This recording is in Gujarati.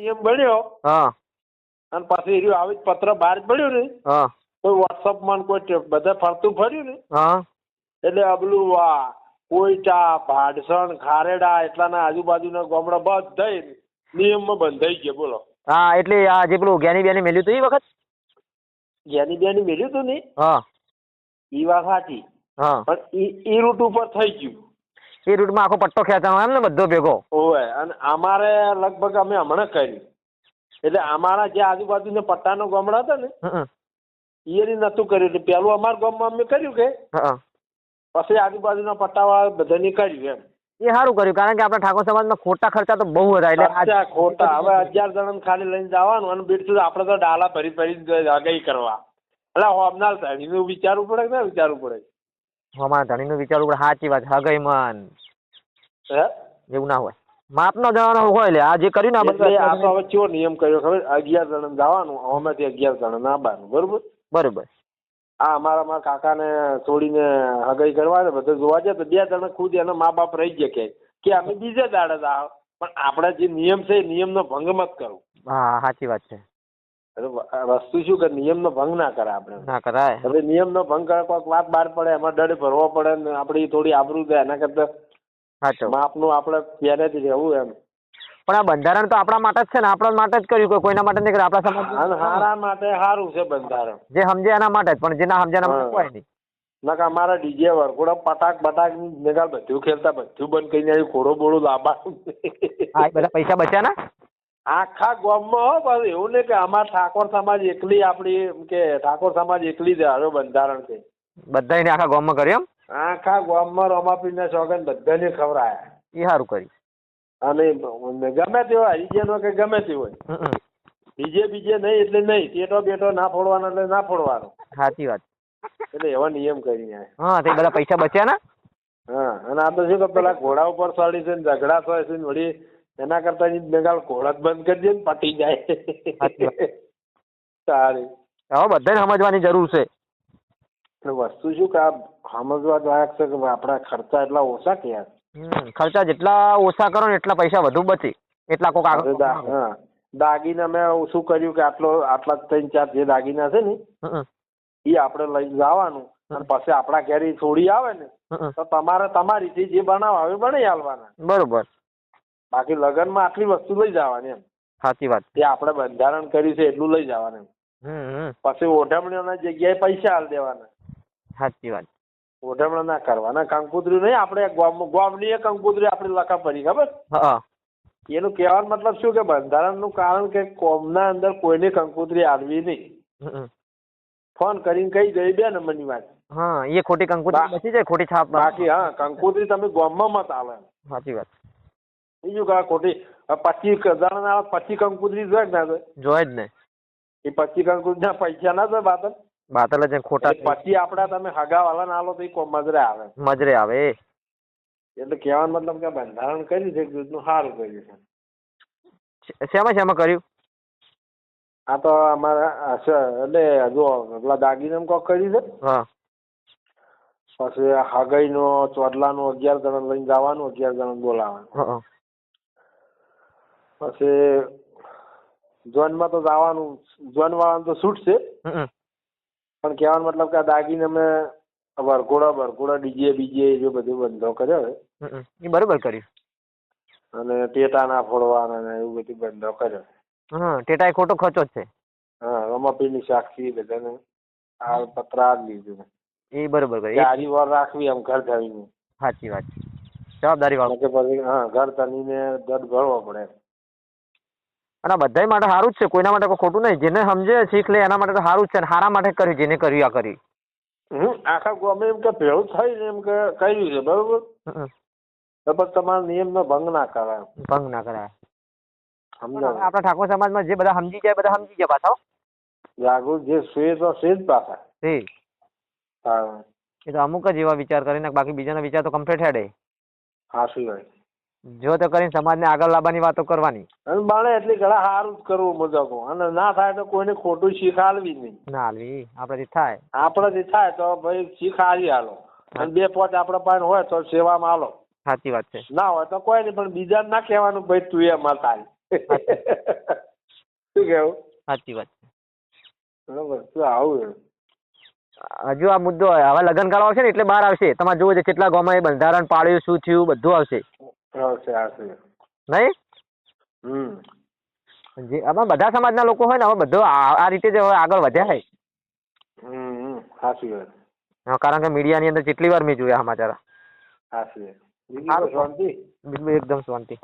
નિયમ બન્યો. હા. અને પાછું એર્યું આવી જ પત્ર બહાર પડ્યું ને. હા. કોઈ વોટ્સઅપમાં કોઈ બધા ફરતું ફર્યું ને. હા. એટલે અબલું વા કોઈટા ભાડસણ ખારેડા એટલાના આજુબાજુના ગામડા બધા નિયમમાં બંધાઈ ગયા બોલો. હા એટલે આ જે પેલું જ્ઞાની બેની મેલ્યું હતું એ વખત? જ્ઞાની બેની મેળ્યું હતું ને? હા. એ વાત સાચી. હા. પણ એ ઈ રૂટ ઉપર થઈ ગયું. એ રૂટમાં આખો પટ્ટો ખેંચવાનો એમ ને બધો ભેગો? ઓવે અને અમારે લગભગ અમે હમણાં કર્યું. એટલે અમારા જે આજુબાજુના પટ્ટાનો ગામડા હતા ને. એ નતું કર્યું. એટલે પેલું અમારા ગામમાં અમે કર્યું કે પછી આજુબાજુના પટ્ટાવાળા બધાને કર્યું એમ. એ સારું કર્યું કારણ કે આપણા ઠાકોર સમાજમાં ખોટા ખર્ચા તો બહુ હતા. એટલે ખોટા. હવે અગિયાર જણા ખાલી લઈને જવાનું અને બીજું આપણે તો ડાલા ભરી ભરી આગાહી કરવા. એટલે હોમનાર એનું વિચારવું પડે કે ના વિચારવું પડે? અમારા ધણીનું વિચારવું પડે સાચી વાત હગઈ મન. એવું ના હોય. માપનો જવાનો હોય લે આ જે કર્યું ને એટલે આ તો હવે ચેવો નિયમ કર્યો ખબર? અગિયાર જણ જવાનું આમાંથી અગિયાર ના આવવાનું બરોબર? બરોબર. આ અમારા મારા કાકાને છોડીને હગાઈ કરવા ને બધું જોવા જાય તો બે જણ ખુદ એના મા બાપ રહી ગયા કે કે અમે બીજે દાડે જ આવ. પણ આપણે જે નિયમ છે એ નિયમનો ભંગ મત કરો. હા સાચી વાત છે. વસ્તુ શું કે નિયમનો ભંગ ના કરે આપણે. ના કરાય. હવે નિયમનો ભંગ કરે કોઈક વાત બહાર પડે એમાં દંડ ભરવો પડે ને આપણી થોડી આબરૂ જાય એના કરતા માપનું આપણે પહેલેથી રહેવું એમ. પણ આ બંધારણ તો આપણા માટે જ છે ને આપણા માટે જ કર્યું કોઈ કોઈના માટે નહીં કર્યું આપણા સમાજ હારા માટે સારું છે બંધારણ. જે સમજે એના માટે જ પણ જે ના સમજે એના માટે કોઈ નહીં. નકા અમારા ડીજે વરઘોડા પટાક બટાક નિકાલ બધું ખેલતા બધું બંધ કરીને આવ્યું ઘોડો બોડો લાંબા. બધા પૈસા બચ્યા ને? આખા ગામમાં હો બસ એવું નહીં કે અમાર ઠાકોર સમાજ એકલી આપણી કે ઠાકોર સમાજ એકલી જ હારો બંધારણ છે. બધાને આખા ગામમાં કર્યું આખા ગામમાં રમાપીરના સોગન બધાને ખવડાયા. એ સારું કરી અને ગમે તે હોય હરિજનો કે ગમે તે હોય. બીજે બીજે નહીં એટલે નહીં ટેટો બેટો ના ફોડવાનો એટલે ના ફોડવાનો. સાચી વાત. એટલે એવા નિયમ કરીને હા તે બધા પૈસા બચ્યા ને? હા અને આ તો શું કે પેલા ઘોડા ઉપર ચડી છે ને ઝઘડા થાય છે ને વળી એના કરતા ઈ બેંગાલ ઘોડા જ બંધ કરી દે ને પટી જાય. સારી. હવે બધાને સમજવાની જરૂર છે. એટલે વસ્તુ શું કે આ સમજવા લાયક છે કે આપણા ખર્ચા એટલા ઓછા કે ખર્ચા જેટલા ઓછા કરો ને એટલા પૈસા વધુ બચે. એટલા કોક આગળ હા. દાગીના મેં શું કર્યું કે આટલો આટલા ત્રણ ચાર જે દાગીના છે ને. એ આપણે લઈ જવાનું. અને પછી આપણા ઘેર થોડી આવે ને તો તમારે તમારીથી જે બનાવ આવે બને હાલવાના બરોબર. બાકી લગ્નમાં આટલી વસ્તુ લઈ જવાની એમ. સાચી વાત. જે આપણે બંધારણ કર્યું છે એટલું લઈ જવાનું એમ. પછી ઓઢમણીઓના જગ્યાએ પૈસા હાલ દેવાના. સાચી વાત. ઓઢમણા ના કરવાના કંકુતરી નહીં આપણે ગામ ગામની કંકુતરી આપણે લખા પડી ખબર? હા એનું કહેવાનો મતલબ શું કે બંધારણનું કારણ કે કોમના અંદર કોઈને કંકુતરી આલવી નહીં. ફોન કરીને કહી ગઈ બે નંબરની વાત. હા એ ખોટી કંકુતરી બચી જાય ખોટી છાપ બાકી હા કંકુતરી તમે ગોમમાં મત આવે સાચી વાત. બીજું કા ખોટી. પછી જણા પચીસ કંકુતરી જોય જ ના જોય જ ને. એ પચીસ કંકુતરીના પૈસા ના જોઈએ બાતલ. બાતલ જ ખોટા પછી આપડા તમે હગા વાળા ના આલો તો એ મજરે આવે. મજરે આવે એટલે કહેવાનો મતલબ કે બંધારણ કર્યું છે દૂધનું સારું કર્યું છે? શેમાં શેમાં કર્યું? આ તો અમારા એટલે જો પેલા દાગીને કોક કર્યું છે? હા. પછી હગાઈ નો ચોટલા નું અગિયાર જણા લઈને જવાનું અગિયાર જણા બોલાવાનું. પછી જોનમાં તો જવાનું જોન વાળાનું તો છૂટ છે. પણ કહેવાનો મતલબ કે આ દાગીને અમે વરઘોડા વરઘોડા ડીજે બીજે જો બધું બંધો કર્યો હમ. એ બરોબર કર્યું. અને ટેટા ના ફોડવાના ને એવું બધું બંધો કર્યો. હા ટેટા એ ખોટો ખર્ચો છે. હા રમાપીની સાક્ષી બધાને આ પત્ર જ લીધું એ બરોબર કર્યું. ચારી વાર રાખવી આમ ઘર ધરીને સાચી વાત જવાબદારી વાળો. કે પછી હા ઘર ધરીને દડ ભરવો પડે. અને બધા બધાય માટે સારું જ છે કોઈના માટે કોઈ ખોટું નહીં. જેને સમજે શીખ લે એના માટે તો સારું જ છે અને સારા માટે કર્યું જેને કર્યું આ કરી. હમ આખા ગમે એમ કે ભેળું થઈને એમ કે કર્યું છે બરોબર? બરાબર તમારા નિયમનો ભંગ ના કરાય. ભંગ ના કરાય. આપણા ઠાકોર સમાજમાં જે બધા સમજી જાય બધા સમજી ગયા પાછા લાગુ જે સુએ તો છે જ પાછા. હા. એ તો અમુક જ એવા વિચાર કરીને બાકી બીજાના વિચાર તો કમ્પ્લીટ હેડે. હા શું હોય જો તો કરીને સમાજને આગળ લાવવાની વાતો કરવાની. અને બને એટલી ઘણા સારું જ કરવું મજાકો અને ના થાય તો કોઈને ખોટું શીખ હાલવી નહીં. ના હાલવી આપણાથી થાય. આપણાથી થાય તો ભાઈ શીખ આલી. આલો અને બે પોચ આપણા પાસે હોય તો સેવામાં હાલો સાચી વાત છે. ના હોય તો કોઈ નહીં પણ બીજા ના કહેવાનું ભાઈ તું એમાં થાય કેવું સાચી. વાત છે. બરોબર શું આવું હજુ આ મુદ્દો હવે લગ્ન કરવા આવશે ને એટલે બહાર આવશે. તમારે જોવું છે કેટલા ગામમાં એ બંધારણ પાડ્યું શું થયું બધું આવશે. આવશે આવશે નહીં? હમ. જે આમાં બધા સમાજના લોકો હોય ને હવે બધો આ રીતે જ હવે આગળ વધ્યા છે હમ સાચી વાત. કારણ કે મીડિયાની અંદર જેટલી વાર મેં જોયા સમાચાર. સાચી વાત. એકદમ શાંતિ.